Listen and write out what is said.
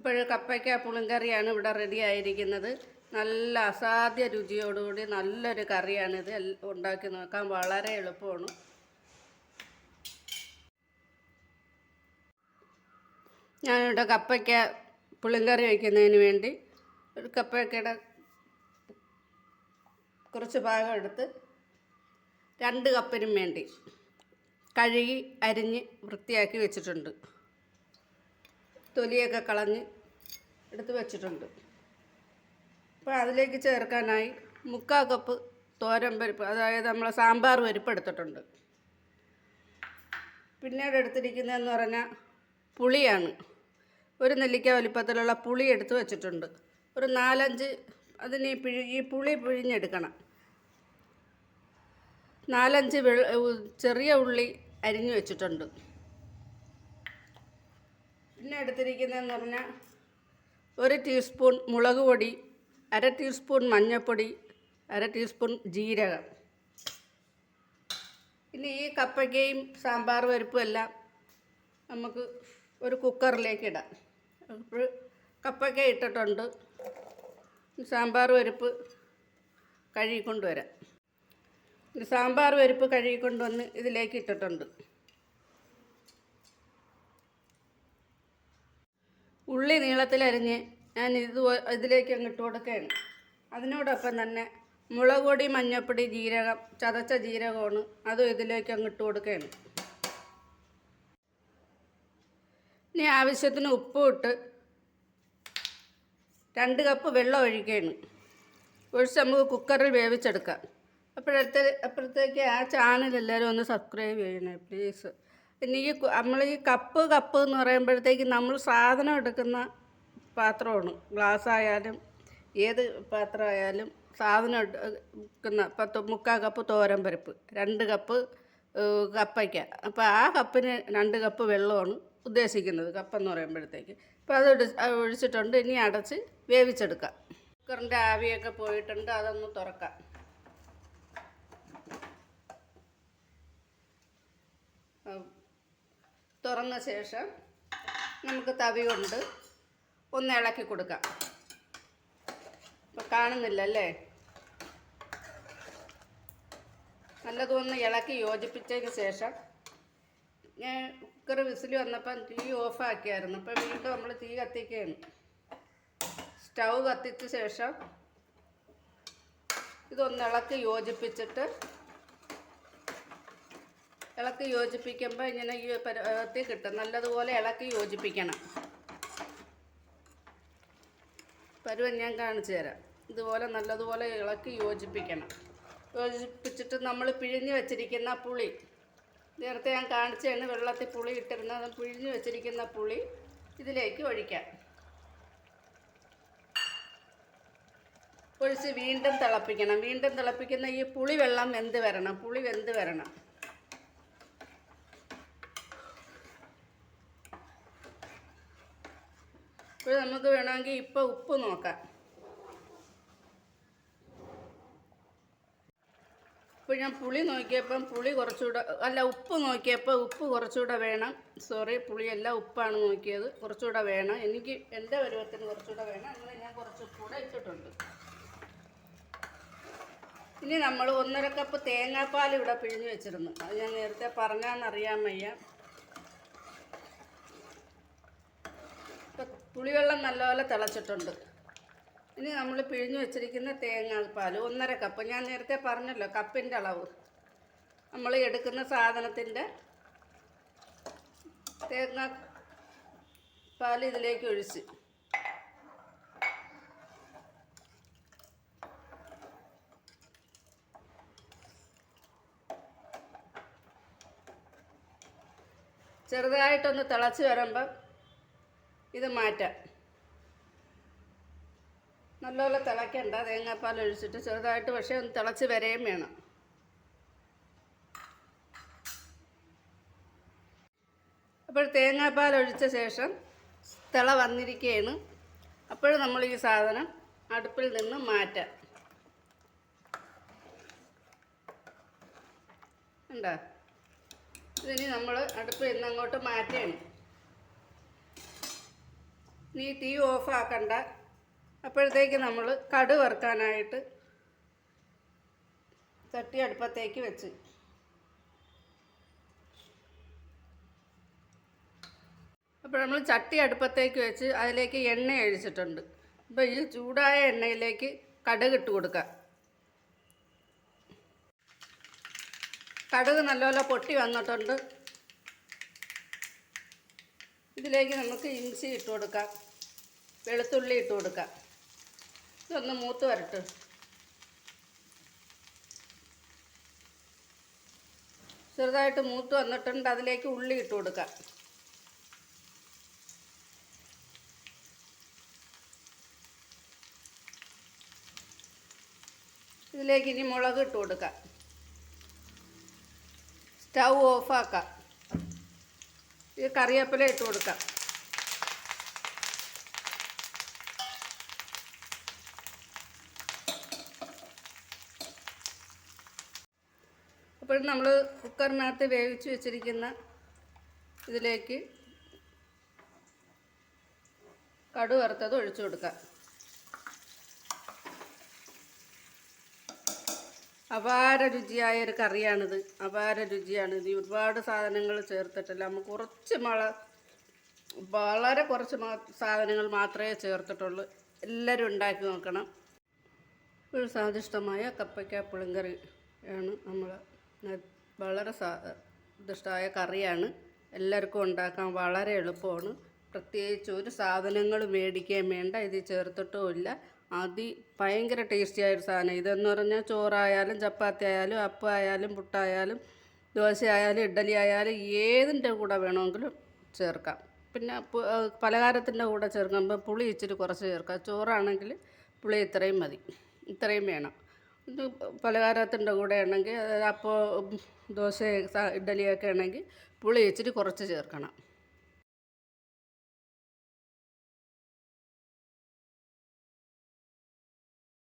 അപ്പോൾ കപ്പയ്ക്ക പുളിങ്കറിയാണ് ഇവിടെ റെഡി ആയിരിക്കുന്നത്. നല്ല അസാധ്യ രുചിയോടുകൂടി നല്ലൊരു കറിയാണിത് ഉണ്ടാക്കി നോക്കാൻ വളരെ എളുപ്പമാണ്. ഞാനിവിടെ കപ്പയ്ക്ക പുളിങ്കറി വയ്ക്കുന്നതിന് വേണ്ടി ഒരു കപ്പയ്ക്കയുടെ കുറച്ച് ഭാഗം എടുത്ത് രണ്ട് കപ്പിനും വേണ്ടി കഴുകി അരിഞ്ഞ് വൃത്തിയാക്കി വെച്ചിട്ടുണ്ട്. തൊലിയൊക്കെ കളഞ്ഞ് എടുത്ത് വെച്ചിട്ടുണ്ട്. അപ്പോൾ അതിലേക്ക് ചേർക്കാനായി മുക്കാൽ കപ്പ് തോരൻ പരിപ്പ് അതായത് നമ്മൾ സാമ്പാർ പരിപ്പ് എടുത്തിട്ടുണ്ട്. പിന്നീട് എടുത്തിരിക്കുന്നതെന്ന് പറഞ്ഞാൽ പുളിയാണ്. ഒരു നെല്ലിക്ക വലിപ്പത്തിലുള്ള പുളി എടുത്ത് വെച്ചിട്ടുണ്ട്. ഒരു നാലഞ്ച് അതിന് പിഴി ഈ പുളി പിഴിഞ്ഞെടുക്കണം. നാലഞ്ച് ചെറിയ ഉള്ളി അരിഞ്ഞു വെച്ചിട്ടുണ്ട്. പിന്നെ എടുത്തിരിക്കുന്നതെന്ന് പറഞ്ഞാൽ ഒരു ടീസ്പൂൺ മുളക് പൊടി അര ടീസ്പൂൺ മഞ്ഞൾപ്പൊടി അര ടീസ്പൂൺ ജീരകം. ഇനി ഈ കപ്പയ്ക്കയും സാമ്പാർ പരിപ്പും എല്ലാം നമുക്ക് ഒരു കുക്കറിലേക്ക് ഇടാം. അപ്പോൾ കപ്പയ്ക്ക ഇട്ടിട്ടുണ്ട്. സാമ്പാർ പരിപ്പ് കഴുകിക്കൊണ്ടുവരാം. വരാം സാമ്പാർ പരിപ്പ് കഴുകിക്കൊണ്ടുവന്ന് ഇതിലേക്ക് ഇട്ടിട്ടുണ്ട്. ഉള്ളി നീളത്തിലരിഞ്ഞ് ഞാൻ ഇത് ഇതിലേക്ക് അങ്ങ് ഇട്ട് കൊടുക്കുകയാണ്. അതിനോടൊപ്പം തന്നെ മുളക് പൊടി മഞ്ഞൾപ്പൊടി ജീരകം ചതച്ച ജീരകമാണ് അതും ഇതിലേക്ക് അങ്ങ് ഇട്ട് കൊടുക്കുകയാണ്. ഇനി ആവശ്യത്തിന് ഉപ്പും ഇട്ട് രണ്ട് കപ്പ് വെള്ളം ഒഴിക്കുകയാണ്. ഒഴിച്ച് നമുക്ക് കുക്കറിൽ വേവിച്ചെടുക്കാം. അപ്പോഴത്തെ അപ്പോഴത്തേക്ക് ആ ചാനൽ എല്ലാവരും ഒന്ന് സബ്സ്ക്രൈബ് ചെയ്യണേ പ്ലീസ് പിന്നെ ഈ നമ്മൾ ഈ കപ്പ് കപ്പ് എന്ന് പറയുമ്പോഴത്തേക്ക് നമ്മൾ സാധനം എടുക്കുന്ന പാത്രമാണ്. ഗ്ലാസ് ആയാലും ഏത് പാത്രമായാലും സാധനം എടുക്കുന്ന പത്ത് മുക്കാൽ കപ്പ് തോരൻ പരിപ്പ് രണ്ട് കപ്പ് കപ്പയ്ക്ക. അപ്പോൾ ആ കപ്പിന് രണ്ട് കപ്പ് വെള്ളമാണ് ഉദ്ദേശിക്കുന്നത് കപ്പെന്ന് പറയുമ്പോഴത്തേക്ക്. അപ്പോൾ അത് ഒഴിച്ചിട്ടുണ്ട്. ഇനി അടച്ച് വേവിച്ചെടുക്കാം. കുക്കറിന്റെ ആവിയൊക്കെ പോയിട്ടുണ്ട്. അതൊന്ന് തുറക്കാം. ആ, തുറന്ന ശേഷം നമുക്ക് തവി കൊണ്ട് ഒന്ന് ഇളക്കി കൊടുക്കാം. ഇപ്പം കാണുന്നില്ല അല്ലേ നല്ലതൊന്ന് ഇളക്കി യോജിപ്പിച്ചതിന് ശേഷം ഞാൻ കുക്കർ വിസിൽ വന്നപ്പം തീ ഓഫാക്കിയായിരുന്നു. അപ്പം വീണ്ടും നമ്മൾ തീ കത്തിക്കുകയാണ്. സ്റ്റൗ കത്തിച്ച ശേഷം ഇതൊന്ന് ഇളക്കി യോജിപ്പിച്ചിട്ട് ഇളക്കി യോജിപ്പിക്കുമ്പോൾ ഇങ്ങനെ ഈ പരുവത്തിൽ കിട്ടും. നല്ലതുപോലെ ഇളക്കി യോജിപ്പിക്കണം. പരുവം ഞാൻ കാണിച്ചു തരാം. ഇതുപോലെ നല്ലതുപോലെ ഇളക്കി യോജിപ്പിക്കണം. യോജിപ്പിച്ചിട്ട് നമ്മൾ പിഴിഞ്ഞ് വെച്ചിരിക്കുന്ന പുളി. നേരത്തെ ഞാൻ കാണിച്ചതാണ് വെള്ളത്തിൽ പുളി ഇട്ടിരുന്നത്. പിഴിഞ്ഞ് വെച്ചിരിക്കുന്ന പുളി ഇതിലേക്ക് ഒഴിക്കാം. ഒഴിച്ച് വീണ്ടും തിളപ്പിക്കണം. വീണ്ടും തിളപ്പിക്കുന്ന ഈ പുളി വെള്ളം വെന്ത് വരണം. പുളി വെന്ത് വരണം. ഇപ്പോൾ നമുക്ക് വേണമെങ്കിൽ ഇപ്പോൾ ഉപ്പ് നോക്കാം. ഇപ്പോൾ ഞാൻ പുളി നോക്കിയപ്പം പുളി കുറച്ചുകൂടെ അല്ല ഉപ്പ് നോക്കിയപ്പോൾ ഉപ്പ് കുറച്ചുകൂടെ വേണം. സോറി പുളിയല്ല ഉപ്പാണ് നോക്കിയത്. കുറച്ചുകൂടെ വേണം. എനിക്ക് എന്റെ പരുവത്തിന് കുറച്ചുകൂടെ വേണം. അങ്ങനെ ഞാൻ കുറച്ച് കൂടെ ഇട്ടിട്ടുണ്ട്. ഇനി നമ്മൾ ഒന്നര കപ്പ് തേങ്ങാപ്പാൽ ഇവിടെ പിഴിഞ്ഞ് വെച്ചിരുന്നു. അത് ഞാൻ നേരത്തെ പറഞ്ഞാന്നറിയാൻ വയ്യ ഇപ്പം പുളിവെള്ളം നല്ലപോലെ തിളച്ചിട്ടുണ്ട്. ഇനി നമ്മൾ പിഴിഞ്ഞു വെച്ചിരിക്കുന്ന തേങ്ങാപ്പാൽ ഒന്നര കപ്പ് ഞാൻ നേരത്തെ പറഞ്ഞല്ലോ കപ്പിന്റെ അളവ്. നമ്മൾ എടുക്കുന്ന സാധനത്തിന്റെ തേങ്ങാ പാൽ ഇതിലേക്ക് ഒഴിച്ച്. ചെറുതായിട്ടൊന്ന് തിളച്ച് വരുമ്പം ഇത് മാറ്റാം. നല്ലപോലെ തിളയ്ക്കണ്ട. തേങ്ങാപ്പാൽ ഒഴിച്ചിട്ട് ചെറുതായിട്ട് പക്ഷേ ഒന്ന് തിളച്ച് വരെയും വേണം. അപ്പോൾ തേങ്ങാപ്പാൽ ഒഴിച്ച ശേഷം തിള വന്നിരിക്കുകയാണ് അപ്പോൾ നമ്മൾ ഈ സാധനം അടുപ്പിൽ നിന്ന് മാറ്റാം. ഉണ്ടോ ഇതിനി നമ്മൾ അടുപ്പിൽ നിന്ന് അങ്ങോട്ട് മാറ്റുകയാണ് നീ തീ ഓഫ് ആക്കണ്ട അപ്പോഴത്തേക്ക് നമ്മൾ കട് വറുക്കാനായിട്ട് ചട്ടി അടുപ്പത്തേക്ക് വെച്ച്. അപ്പോൾ നമ്മൾ ചട്ടി അടുപ്പത്തേക്ക് വെച്ച് അതിലേക്ക് എണ്ണ ഒഴിച്ചിട്ടുണ്ട്. അപ്പോൾ ഈ ചൂടായ എണ്ണയിലേക്ക് കടുക് ഇട്ട് കൊടുക്കുക കടുക് നല്ലപോലെ പൊട്ടി വന്നിട്ടുണ്ട്. ഇതിലേക്ക് നമുക്ക് ഇഞ്ചി ഇട്ട് കൊടുക്കാം. വെളുത്തുള്ളി ഇട്ട് കൊടുക്കാം. ഇതൊന്ന് മൂത്ത് വരട്ട്. ചെറുതായിട്ട് മൂത്ത് വന്നിട്ടുണ്ട്. അതിലേക്ക് ഉള്ളി ഇട്ട് കൊടുക്കാം. ഇതിലേക്ക് ഇനി മുളക് ഇട്ട് കൊടുക്കാം. സ്റ്റൗ ഓഫാക്കാം. ഈ കറിവേപ്പില ഇട്ട് കൊടുക്കാം. അപ്പോൾ നമ്മൾ കുക്കറിനകത്ത് വേവിച്ച് വെച്ചിരിക്കുന്ന ഇതിലേക്ക് കടു വറുത്തത് ഒഴിച്ചു കൊടുക്കാം. അപാര രുചിയായ ഒരു കറിയാണിത്. അപാര രുചിയാണ്. ഇത് ഒരുപാട് സാധനങ്ങൾ ചേർത്തിട്ടില്ല. നമുക്ക് കുറച്ച് മള വളരെ കുറച്ച് സാധനങ്ങൾ മാത്രമേ ചേർത്തിട്ടുള്ളൂ. എല്ലാവരും ഉണ്ടാക്കി നോക്കണം. ഒരു സ്വാദിഷ്ടമായ കപ്പയ്ക്ക പുളിങ്കറി ആണ് നമ്മൾ വളരെ സ്വാദിഷ്ടമായ കറിയാണ്. എല്ലാവർക്കും ഉണ്ടാക്കാൻ വളരെ എളുപ്പമാണ്. പ്രത്യേകിച്ച് ഒരു സാധനങ്ങൾ മേടിക്കാൻ വേണ്ട. ഇത് ചേർത്തിട്ടുമില്ല അതി ഭയങ്കര ടേസ്റ്റി ആയൊരു സാധനം. ഇതെന്ന് പറഞ്ഞാൽ ചോറായാലും ചപ്പാത്തി ആയാലും അപ്പം ആയാലും പുട്ടായാലും ആയാലും ഇഡ്ഡലി ആയാലും ഏതിന്റെ കൂടെ വേണമെങ്കിലും ചേർക്കാം. പിന്നെ പലഹാരത്തിന്റെ കൂടെ ചേർക്കുമ്പോൾ പുളി ഇച്ചിരി കുറച്ച് ചേർക്കാം. ചോറാണെങ്കിൽ പുളി ഇത്രയും മതി. ഇത്രയും വേണം. ഇത് പലഹാരത്തിന്റെ കൂടെ ആണെങ്കിൽ അപ്പോൾ ദോശ ഇഡ്ഡലിയൊക്കെ ആണെങ്കിൽ പുളി ഇച്ചിരി കുറച്ച് ചേർക്കണം.